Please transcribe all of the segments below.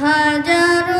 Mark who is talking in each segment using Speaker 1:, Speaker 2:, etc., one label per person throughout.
Speaker 1: হাজারো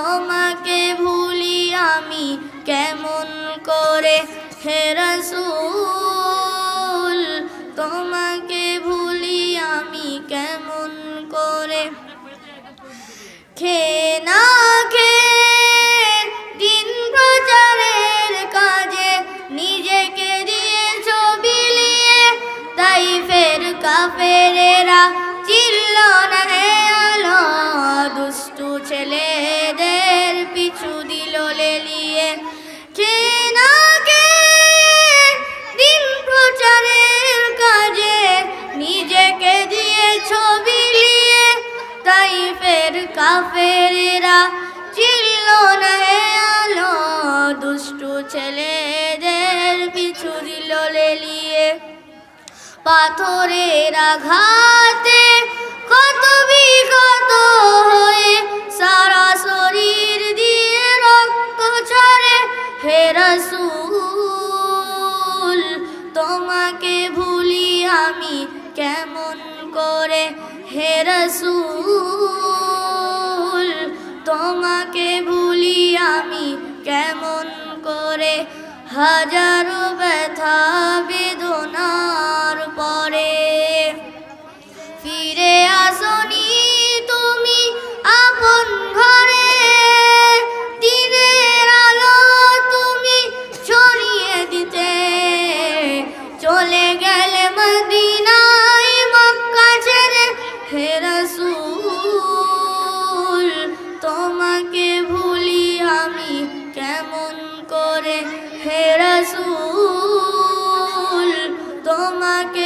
Speaker 1: তোমাকে ভুলি আমি কেমন করে? হে রাসূল তোমাকে ভুলি আমি কেমন করে? খে ফের কাফেরেরা চিল্ল না আলো, দুষ্টু ছেলেদের পিছু দিল লেলিয়ে। পাথরের আঘাতে কত বিগত হয়ে সারা শরীর দিয়ে রক্ত ছড়ে হে রাসূল, তোমাকে ভুলি আমি কেমন করে? হে হাজারো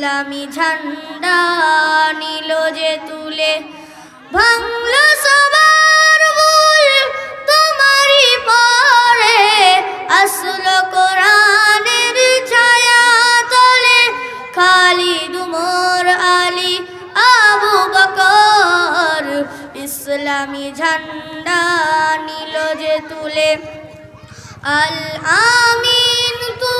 Speaker 1: ইসলামী ঝান্ডা নিল যে তুলে। ভাঙলো সবার তোমারই পরে আসলো কোরআনের ছায়া তলে খালিদ উমর আলী, আবু বকর। ইসলামী ঝান্ডা নিল যে তুলে। আল আমিন তুমি